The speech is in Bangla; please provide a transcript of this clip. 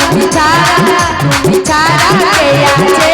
তুমি ছাড়া তুমি ছাড়া কে আছে